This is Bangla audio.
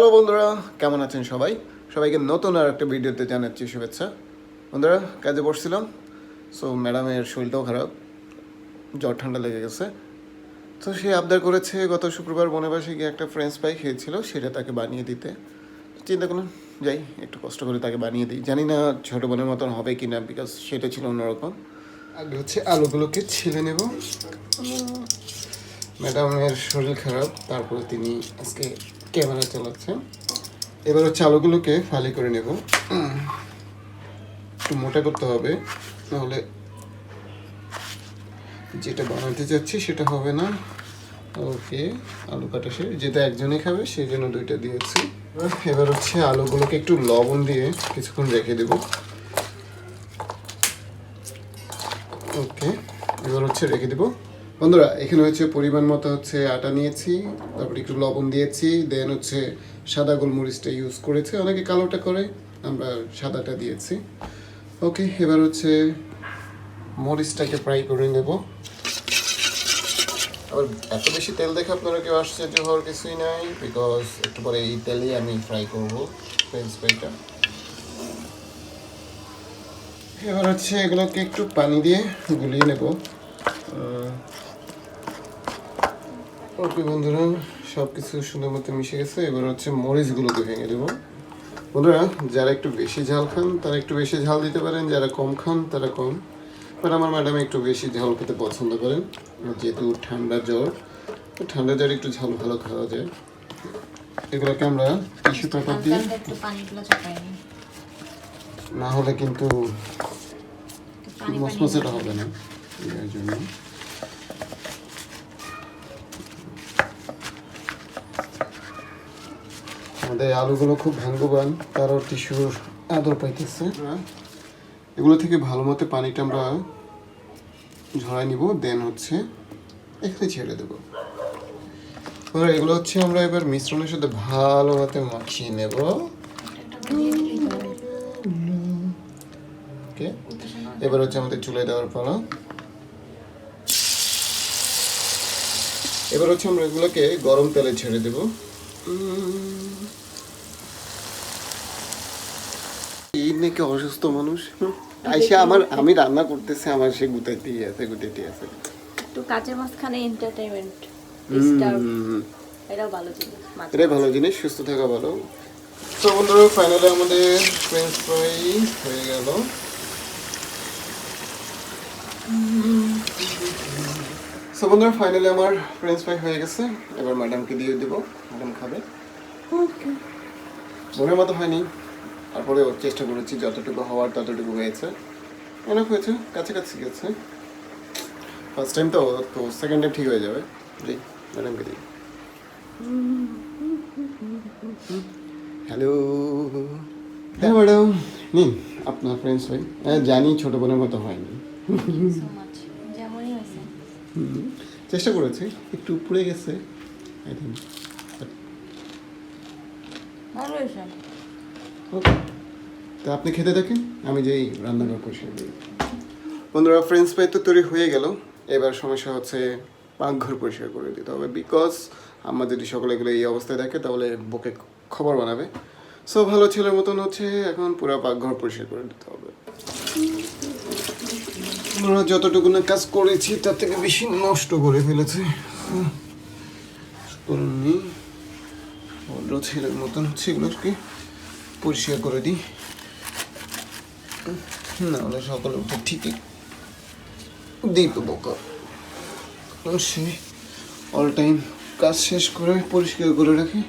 হ্যালো বন্ধুরা, কেমন আছেন সবাই? সবাইকে নতুন আর একটা ভিডিওতে জানাচ্ছি শুভেচ্ছা। বন্ধুরা, কাজে বসছিলাম সো ম্যাডামের শরীরটাও খারাপ, জ্বর ঠান্ডা লেগে গেছে। তো সে আবদার করেছে, গত শুক্রবার বনেবাসে গিয়ে একটা ফ্রেঞ্চ ফ্রাই খেয়েছিল, সেটা তাকে বানিয়ে দিতে। চিন্তা করলাম যাই, একটু কষ্ট করে তাকে বানিয়ে দিই। জানি না ছোটো বোনের মতন হবে কি না বিকজ সেটা ছিল অন্যরকম। আগে হচ্ছে আলুগুলোকে ছিলে নেব। ম্যাডামের শরীর খারাপ, তারপরে তিনি আজকে ক্যামেরা চালাচ্ছে। এবার হচ্ছে আলুগুলোকে ফালি করে নেব। একটু মোটা করতে হবে, নাহলে যেটা বানাতে চাচ্ছি সেটা হবে না। ওকে, আলু কাটা শেষ। যেটা একজনে খাবে, সেই জন্য দুইটা দিয়েছি। এবার হচ্ছে আলুগুলোকে একটু লবণ দিয়ে কিছুক্ষণ রেখে দেব। ওকে, এবার হচ্ছে রেখে দেব। বন্ধুরা, এখানে হচ্ছে পরিমাণ মতো হচ্ছে আটা নিয়েছি, তারপরে একটু লবণ দিয়েছি দেন হচ্ছে সাদা গোলমরিচটা ইউজ করেছে, অনেকে কালোটা করে, আমরা সাদাটা দিয়েছি। ওকে এবার হচ্ছে মরিচটাকে ফ্রাই করে নেব। আবার এত বেশি তেল দেখে আপনারা কেউ আশ্চর্য হওয়ার কিছুই নাই বিকজ একটু পরে এই তেলেই আমি ফ্রাই করব ফ্রেঞ্চ ফ্রাইটা এবার হচ্ছে এগুলোকে একটু পানি দিয়ে গুলিয়ে নেব। ওকে বন্ধুরা সব কিছু সুন্দর মতো মিশে গেছে। এবার হচ্ছে মরিচগুলোকে ভেঙে দেবো। বন্ধুরা যারা একটু বেশি ঝাল খান তারা একটু বেশি ঝাল দিতে পারেন। যারা কম খান তারা কম। বাট আমার ম্যাডাম একটু বেশি ঝাল খেতে পছন্দ করেন। যেহেতু ঠান্ডা জ্বর তো ঠান্ডা জ্বর একটু ঝাল ভালো খাওয়া যায়। এগুলোকে আমরা টিস্যু পেপার দিয়ে নি হলে কিন্তু মসমসেটা হবে না। এর জন্য। আমাদের আলুগুলো খুব ভাঙ্গবান তারও টিস্যুর আদর পাইতেছে। এগুলো থেকে ভালো মতো পানিটা আমরা ঝরাই নিব দেন হচ্ছে এখানে ছেড়ে দেবো। এগুলো হচ্ছে আমরা এবার মিশ্রণের সাথে ভালো মতো মাখিয়ে নেব। এবার হচ্ছে আমাদের চুলে দেওয়ার পালা। এবার হচ্ছে আমরা এগুলোকে গরম তেলে ছেড়ে দেব। এই নাকি অসুস্থ মানুষ। আইসা আমার আমি রান্না করতেছে আমার সে গুতাইতেই আছে গুতাইতেই আছে। একটু কাজের মাঝখানে এন্টারটেইনমেন্ট এটাও ভালো জিনিস এটাই ভালো জিনিস সুস্থ থাকা ভালো। তো বন্ধুরা ফাইনালি আমাদের ফ্রেঞ্চ ফ্রাই হয়ে গেল। সো বন্ধুরা ফাইনালি আমার ফ্রেঞ্চ ফ্রাই হয়ে গেছে। এবার ম্যাডামকে দিয়ে দেবো। ম্যাডাম খাবে। মনের মতো হয়নি। তারপরে ওর চেষ্টা করেছি যতটুকু হওয়ার ততটুকু হয়েছে। অনেক হয়েছে কাছাকাছি গেছে। ফার্স্ট টাইম তো তো সেকেন্ড টাইম ঠিক হয়ে যাবে। জি ম্যাডামকে দিই। হ্যালো হ্যাঁ ম্যাডাম নিন আপনার ফ্রেন্ডস ভাই হ্যাঁ জানি ছোটো বোনের মতো হয়নি। চেষ্টা করেছি একটু পুড়ে গেছে আই থিঙ্ক ভালো ওকে তা আপনি খেতে থাকেন? আমি যেই রান্নাঘর পরিষ্কার দিই বন্ধুরা ফ্রেঞ্চ ফ্রাই তো তৈরি হয়ে গেল। এবার সমস্যা হচ্ছে পাকঘর পরিষ্কার করে দিতে হবে বিকজ আমার যদি সকলে এগুলো এই অবস্থায় দেখে তাহলে বুকে খবর বানাবে। সো ভালো ছেলের মতন হচ্ছে এখন পুরো পাকঘর পরিষ্কার করে দিতে হবে। আমরা যতটুকু না কাজ করেছি, তার থেকে বেশি নষ্ট করে ফেলেছে। অন্য ছেলের মতন হচ্ছে এগুলোকে পরিষ্কার করে দিই। না হলে সকালে উঠে ঠিকই দিই তো বোকা। সে অল টাইম কাজ শেষ করে পরিষ্কার করে রাখে।